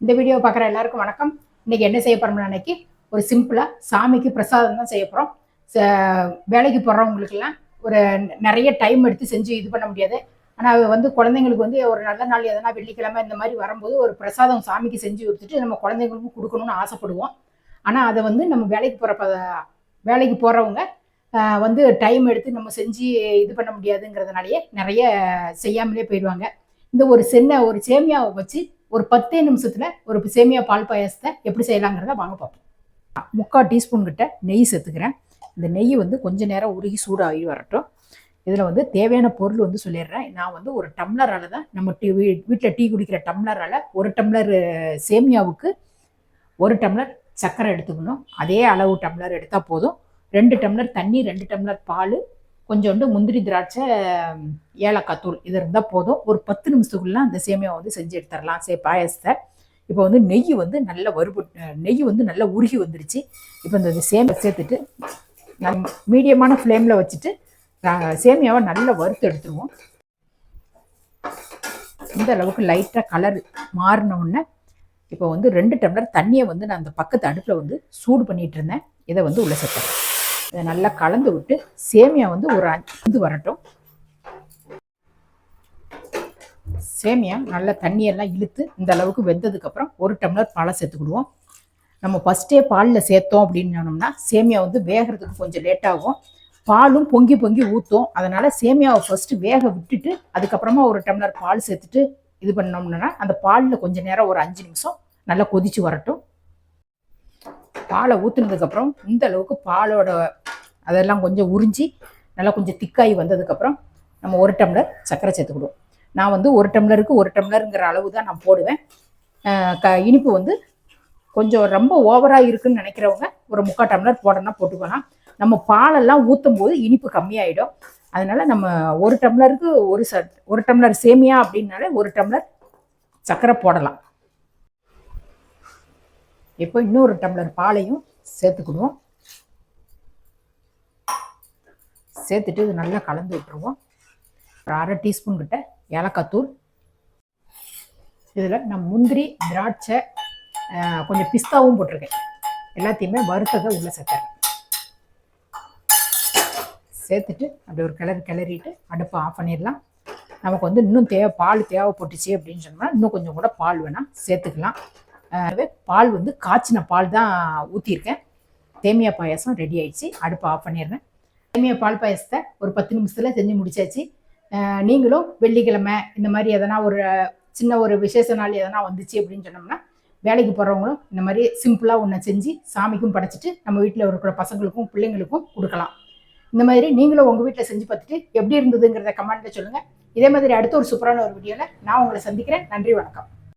இந்த வீடியோ பார்க்குற எல்லாருக்கும் வணக்கம். இன்னைக்கு என்ன செய்ய போகிறோம்னா அன்னைக்கு ஒரு சிம்பிளாக சாமிக்கு பிரசாதம் தான் செய்ய போகிறோம் வேலைக்கு போடுறவங்களுக்கெல்லாம் ஒரு நிறைய டைம் எடுத்து செஞ்சு இது பண்ண முடியாது. ஆனால் வந்து குழந்தைங்களுக்கு வந்து ஒரு நல்ல நாள் எதனா வெள்ளிக்கிழமை இந்த மாதிரி வரும்போது ஒரு பிரசாதம் சாமிக்கு செஞ்சு கொடுத்துட்டு நம்ம குழந்தைங்களுக்கும் கொடுக்கணும்னு ஆசைப்படுவோம். ஆனால் அதை வந்து நம்ம வேலைக்கு போகிற வேலைக்கு போகிறவங்க வந்து டைம் எடுத்து நம்ம செஞ்சு இது பண்ண முடியாதுங்கிறதுனாலயே நிறைய செய்யாமலே போயிடுவாங்க. இந்த ஒரு சென்னை ஒரு சேமியாவை வச்சு ஒரு பத்தே நிமிஷத்தில் ஒரு சேமியா பால் பாயாசத்தை எப்படி செய்யலாங்கிறத வாங்க பார்ப்போம். முக்கால் டீஸ்பூன் கிட்ட நெய் சேர்த்துக்கிறேன். இந்த நெய் வந்து கொஞ்ச நேரம் உருகி சூடாகி வரட்டும். இதில் வந்து தேவையான பொருள் வந்து சொல்லிடுறேன். நான் வந்து ஒரு டம்ளரால் தான் நம்ம டீ வீட்டில் டீ குடிக்கிற டம்ளரால் ஒரு டம்ளர் சேமியாவுக்கு ஒரு டம்ளர் சர்க்கரை எடுத்துக்கணும். அதே அளவு டம்ளர் எடுத்தால் போதும். ரெண்டு டம்ளர் தண்ணி ரெண்டு டம்ளர் பால் கொஞ்சோண்டு முந்திரி திராட்சை ஏலக்காய் தூள். இது இருந்தால் போதும். ஒரு பத்து நிமிஷத்துக்குள்ள அந்த சேமியாவை வந்து செஞ்சு எடுத்துடலாம் சே பாயசத்தை. இப்போ வந்து நெய் வந்து நல்ல வறுபு நெய் வந்து நல்லா உருகி வந்துருச்சு. இப்போ இந்த சேமியை சேர்த்துட்டு நம் மீடியமான ஃப்ளேமில் வச்சுட்டு சேமியாவை நல்லா வறுத்து எடுத்துருவோம். இந்த அளவுக்கு லைட்டாக கலர் மாறினவுடனே இப்போ வந்து ரெண்டு டம்ளர் தண்ணியை வந்து நான் அந்த பக்கத்து அடுப்பில் வந்து சூடு பண்ணிகிட்டு இருந்தேன். இதை வந்து உள்ளே சேர்த்துறேன். இதை நல்லா கலந்து விட்டு சேமியா வந்து ஒரு அஞ்சு வரட்டும். சேமியா நல்லா தண்ணியெல்லாம் இழுத்து இந்த அளவுக்கு வெந்ததுக்கப்புறம் ஒரு டம்ளர் பாலை சேர்த்துக்கிடுவோம் நம்ம ஃபஸ்ட்டே பாலில் சேர்த்தோம் அப்படின்னோம்னா சேமியா வந்து வேகிறதுக்கு கொஞ்சம் லேட்டாகும் பாலும் பொங்கி பொங்கி ஊற்றும் அதனால் சேமியாவை ஃபஸ்ட்டு வேக விட்டுட்டு அதுக்கப்புறமா ஒரு டம்ளர் பால் சேர்த்துட்டு இது பண்ணோம்னா அந்த பாலில் கொஞ்சம் நேரம் ஒரு அஞ்சு நிமிஷம் நல்லா கொதித்து வரட்டும். பாலை ஊற்றுனதுக்கப்புறம் இந்த அளவுக்கு பாலோட அதெல்லாம் கொஞ்சம் உறிஞ்சி நல்லா கொஞ்சம் திக்காகி வந்ததுக்கப்புறம் நம்ம ஒரு டம்ளர் சர்க்கரை சேர்த்துக்கிடுவோம் நான் வந்து ஒரு டம்ளருக்கு ஒரு டம்ளருங்கிற அளவு தான் நான் போடுவேன். க இனிப்பு வந்து கொஞ்சம் ரொம்ப ஓவராக இருக்குன்னு நினைக்கிறவங்க ஒரு முக்கால் டம்ளர் போடணும்னா போட்டுக்கலாம். நம்ம பாலெல்லாம் ஊற்றும் போது இனிப்பு கம்மியாயிடும். அதனால நம்ம ஒரு டம்ளருக்கு ஒரு ச ஒரு டம்ளர் சேமியா அப்படின்னாலே ஒரு டம்ளர் சர்க்கரை போடலாம். இப்போ இன்னொரு டம்ளர் பாலையும் சேர்த்துக்கிடுவோம். சேர்த்துட்டு இது நல்லா கலந்து விட்டுருவோம். ஒரு அரை டீஸ்பூன் கிட்ட ஏலக்காய் தூள். இதில் நான் முந்திரி திராட்சை கொஞ்சம் பிஸ்தாவும் போட்டிருக்கேன். எல்லாத்தையுமே வறுத்ததை உள்ளே சேர்த்துறேன். சேர்த்துட்டு அப்படி ஒரு கிளறி கிளறிட்டு அடுப்பை ஆஃப் பண்ணிடலாம். நமக்கு வந்து இன்னும் தேவை பால் தேவைப்பட்டுச்சு அப்படின்னு சொன்னோம்னா இன்னும் கொஞ்சம் கூட பால் வேணால் சேர்த்துக்கலாம். பால் வந்து காய்ச்சின பால் தான் ஊற்றியிருக்கேன் தேமியா பாயாசம் ரெடி ஆயிடுச்சு. அடுப்பை ஆஃப் பண்ணிடுறேன். சேமியா பால் பாயசத்தை ஒரு பத்து நிமிஷத்தில் செஞ்சு முடிச்சாச்சு. நீங்களும் வெள்ளிக்கிழமை இந்த மாதிரி எதனா ஒரு சின்ன ஒரு விசேஷ நாள் எதனா வந்துச்சு அப்படின்னு சொன்னோம்னா வேலைக்கு போகிறவங்களும் இந்த மாதிரி சிம்பிளாக ஒன்று செஞ்சு சாமிக்கும் படைச்சிட்டு நம்ம வீட்டில் இருக்கிற பசங்களுக்கும் பிள்ளைங்களுக்கும் கொடுக்கலாம். இந்த மாதிரி நீங்களும் உங்கள் வீட்டில் செஞ்சு பார்த்துட்டு எப்படி இருந்ததுங்கிறத கமெண்ட்டில் சொல்லுங்கள் இதே மாதிரி அடுத்த ஒரு சூப்பரான ஒரு வீடியோவில் நான் உங்களை சந்திக்கிறேன். நன்றி வணக்கம்.